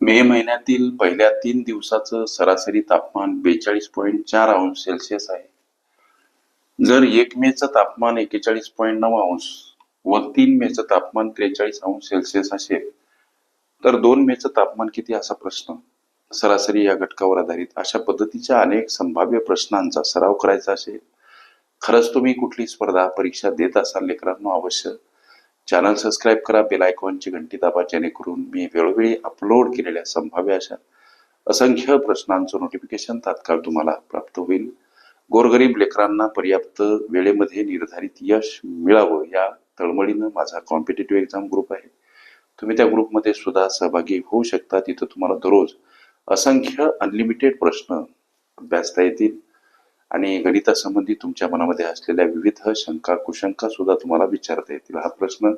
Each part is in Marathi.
मे महिन्यातील पहिल्या तीन दिवसाचं सरासरी तापमान बेचाळीस पॉईंट चार अंश सेल्सिअस आहे. जर एक मेचं तापमान एकेचाळीस पॉईंट नऊ अंश व तीन मेचं तापमान त्रेचाळीस अंश सेल्सिअस असेल तर दोन मेचं तापमान किती असा प्रश्न? सरासरी या घटकावर आधारित. अशा पद्धतीच्या अनेक संभाव्य प्रश्नांचा सराव करायचा असेल. खरंच तुम्ही कुठली स्पर्धा परीक्षा देत असाल लेकरांनो अवश्य. चॅनल सबस्क्राईब करा बेल आयकॉनची घंटी दाबा जेणेकरून मी वेळोवेळी अपलोड केलेल्या संभाव्य अशा असंख्य प्रश्नांचं नोटिफिकेशन तात्काळ तुम्हाला प्राप्त होईल. गोरगरीब लेकरांना पर्याप्त वेळेमध्ये निर्धारित यश मिळावं या तळमळीनं माझा कॉम्पिटेटिव्ह एक्झाम ग्रुप आहे. तुम्ही त्या ग्रुपमध्ये सुद्धा सहभागी होऊ शकता. तिथं तुम्हाला दररोज असंख्य अनलिमिटेड प्रश्न अभ्यासता येतील. आणि गणितासंबंधी तुमच्या मनामध्ये असलेल्या विविध शंका कुशंका सुद्धा तुम्हाला विचारता येतील. हा प्रश्न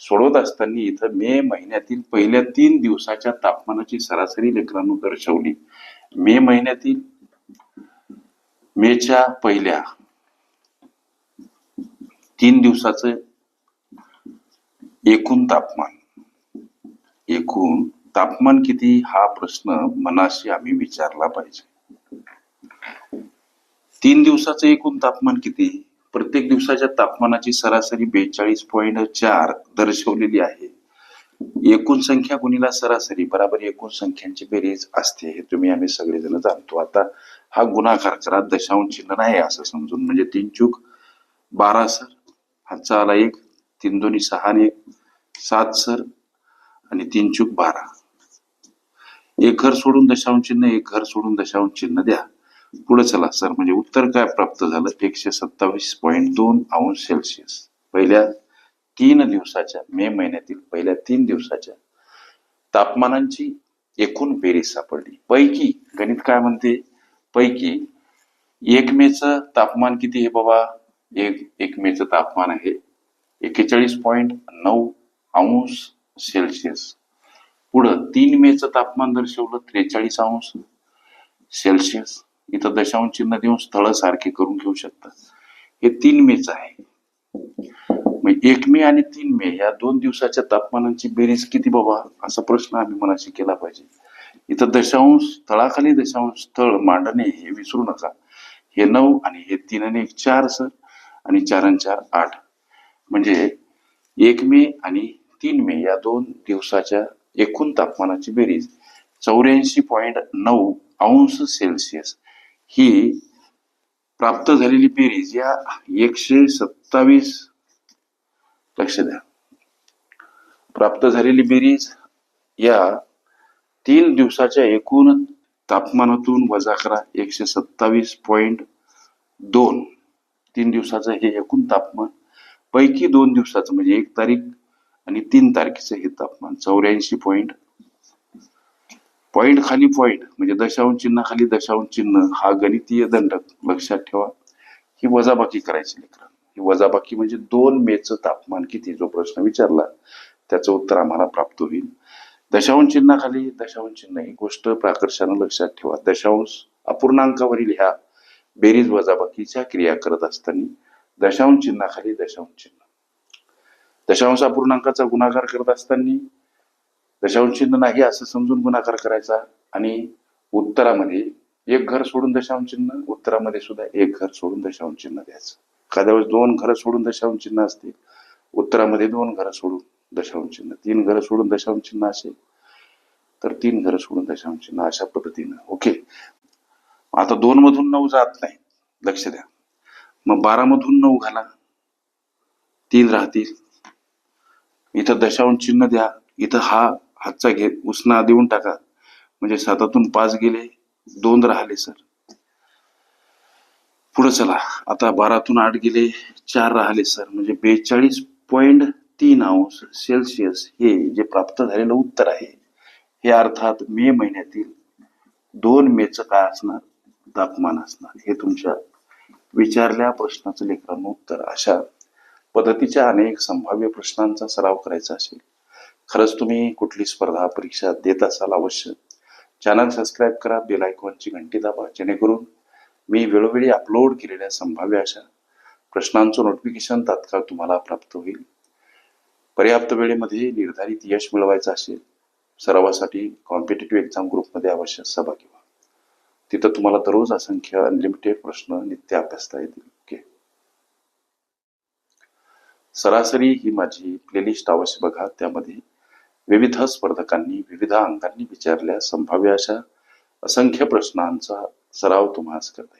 सोडवत असताना इथं मे महिन्यातील पहिल्या तीन दिवसाच्या तापमानाची सरासरी लेकरांनो दर्शवली. मे महिन्यातील मेच्या पहिल्या तीन दिवसाचं एकूण तापमान. एकूण तापमान किती? हा प्रश्न मनाशी आम्ही विचारला पाहिजे. तीन दिवसाचं एकूण तापमान किती? प्रत्येक दिवसाच्या तापमानाची सरासरी बेचाळीस पॉईंट चार दर्शवलेली आहे. एकूण संख्या गुणीला सरासरी बराबर एकूण संख्यांची बेरीज असते हे तुम्ही आम्ही सगळेजण जाणतो. आता हा गुणाकार करा दशांश चिन्ह नाही असं समजून म्हणजे तीन चूक बारा सर हातचा आला एक तीन दोन्ही सहा आणि एक सात सर आणि तीन चूक बारा. एक घर सोडून दशांश चिन्ह एक घर सोडून दशांश चिन्ह द्या. पुढे चला सर. म्हणजे उत्तर काय प्राप्त झालं? एकशे सत्तावीस पॉईंट दोन अंश सेल्सिअस पहिल्या तीन दिवसाच्या मे महिन्यातील पहिल्या तीन दिवसाच्या तापमानांची एकूण बेरीज सापडली. पैकी गणित काय म्हणते? पैकी एक मेच तापमान किती आहे बाबा? एक एक मेचं तापमान आहे एकेचाळीस पॉईंट नऊ अंश सेल्सिअस पुढं तीन मेचं तापमान दर्शवलं त्रेचाळीस अंश सेल्सिअस इथं दशांश चिन्ह देऊन स्थळ सारखे करून घेऊ शकता हे तीन मेच आहे. मग एक मे आणि तीन मे या दोन दिवसाच्या तापमानाची बेरीज किती बाबा? असा प्रश्न आम्ही मनाशी केला पाहिजे. इथं दशांश स्थळाखाली दशांश स्थळ मांडणे हे विसरू नका. हे नऊ आणि हे तीन आणि एक चार सर आणि चार आणि चार आठ. म्हणजे एक मे आणि तीन मे या दोन दिवसाच्या एकूण तापमानाची बेरीज चौऱ्याऐंशी पॉईंट नऊ अंश सेल्सिअस ही प्राप्त झालेली बेरीज या एकशे सत्तावीस लक्ष द्या. प्राप्त झालेली बेरीज या तीन दिवसाच्या एकूण तापमानातून वजा करा. एकशे सत्तावीस पॉइंट दोन. तीन दिवसाचं हे एकूण तापमान. पैकी दोन दिवसाचं म्हणजे एक तारीख आणि तीन तारखेचं हे तापमान. चौऱ्याऐंशी पॉईंट पॉईंट खाली पॉईंट म्हणजे दशांश चिन्ह खाली दशांश चिन्ह हा गणितीय दंडक लक्षात ठेवा. ही वजाबाकी करायची लेकरं. ही वजाबाकी म्हणजे दोन मेचं तापमान किती जो प्रश्न विचारला त्याचं उत्तर आम्हाला प्राप्त होईल. दशांश चिन्हाखाली दशांश चिन्ह ही गोष्ट प्राकर्षानं लक्षात ठेवा. दशांश अपूर्णांकावरील ह्या बेरीज वजाबाकीच्या क्रिया करत असताना दशांश चिन्हाखाली दशांश चिन्ह. दशांश अपूर्णांकाचा गुणाकार करत असताना दशांश चिन्ह नाही असं समजून गुणाकार करायचा आणि उत्तरामध्ये एक घर सोडून दशांश चिन्ह उत्तरामध्ये सुद्धा एक घर सोडून दशांश चिन्ह द्यायचं. एखाद्या वेळेस दोन घरं सोडून दशांश चिन्ह असतील उत्तरामध्ये दोन घरं सोडून दशांश चिन्ह तीन घरं सोडून दशांश चिन्ह असेल तर तीन घरं सोडून दशांश चिन्ह अशा पद्धतीनं. ओके. आता दोन मधून नऊ जात नाही. लक्ष द्या. मग बारा मधून नऊ घाला. तीन राहतील. इथं दशांश चिन्ह द्या. इथं हा हातचा घे उसना देऊन टाका. म्हणजे सातातून पाच गेले दोन राहिले सर. पुढे चला. आता बारातून आठ गेले चार राहिले सर. म्हणजे बेचाळीस पॉइंट तीन अंश सेल्सिअस हे जे प्राप्त झालेलं उत्तर आहे हे अर्थात मे महिन्यातील दोन मेचं काय असणार? तापमान असणार. हे तुमच्या विचारल्या प्रश्नाचं लेखन उत्तर. अशा पद्धतीच्या अनेक संभाव्य प्रश्नांचा सराव करायचा असेल. खरंच तुम्ही कुठली स्पर्धा परीक्षा देत असाल अवश्य. चॅनल सबस्क्राईब करा बेल आयकॉनची घंटी दाबा जेणेकरून मी वेळोवेळी अपलोड केलेल्या संभाव्य अशा प्रश्नांचं नोटिफिकेशन तात्काळ तुम्हाला प्राप्त होईल. पर्याप्त वेळेमध्ये निर्धारित यश मिळवायचं असेल सरावासाठी कॉम्पिटेटिव्ह एक्झाम ग्रुपमध्ये अवश्य सहभागी व्हा. तिथं तुम्हाला दररोज असंख्य अनलिमिटेड प्रश्न नित्य अभ्यासता येतील. ओके सरासरी ही माझी प्लेलिस्ट अवश्य बघा. त्यामध्ये विविध स्पर्धकांनी विविध अंगांनी विचारल्या संभाव्य अशा असंख्य प्रश्नांचा सराव तुम्हास करता